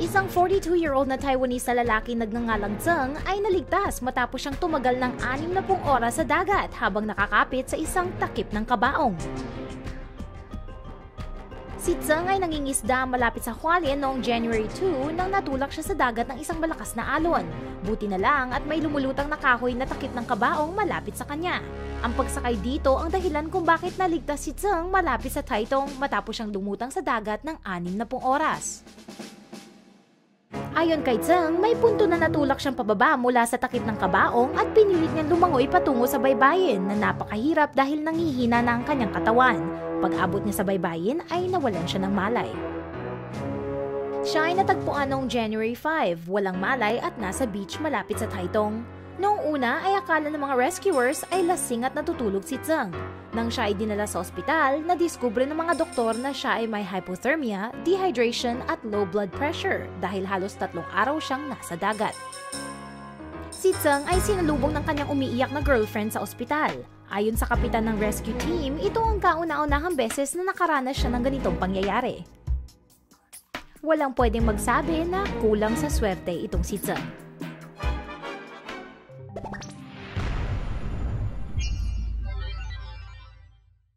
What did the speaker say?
Isang 42-year-old na Taiwanese na lalaki nagngangalang Zheng ay naligtas matapos siyang tumagal ng 60 oras sa dagat habang nakakapit sa isang takip ng kabaong. Si Zheng ay nangingisda malapit sa Hualien noong January 2 nang natulak siya sa dagat ng isang malakas na alon. Buti na lang at may lumulutang na kahoy na takip ng kabaong malapit sa kanya. Ang pagsakay dito ang dahilan kung bakit naligtas si Zheng malapit sa Taitung matapos siyang lumutang sa dagat ng 60 oras. Ayon kay Zheng, may punto na natulak siyang pababa mula sa takip ng kabaong at pinilit niyang lumangoy patungo sa baybayin na napakahirap dahil nangihina na ang kanyang katawan. Pag-abot niya sa baybayin ay nawalan siya ng malay. Siya ay natagpuan noong January 5, walang malay at nasa beach malapit sa Taitung. Noong una ay akala ng mga rescuers ay lasing at natutulog si Zheng. Nang siya ay dinala sa ospital, nadiskubre ng mga doktor na siya ay may hypothermia, dehydration at low blood pressure dahil halos tatlong araw siyang nasa dagat. Si Zheng ay sinalubong ng kanyang umiiyak na girlfriend sa ospital. Ayon sa kapitan ng rescue team, ito ang kauna-unahang beses na nakaranas siya ng ganitong pangyayari. Walang pwedeng magsabi na kulang sa swerte itong si you.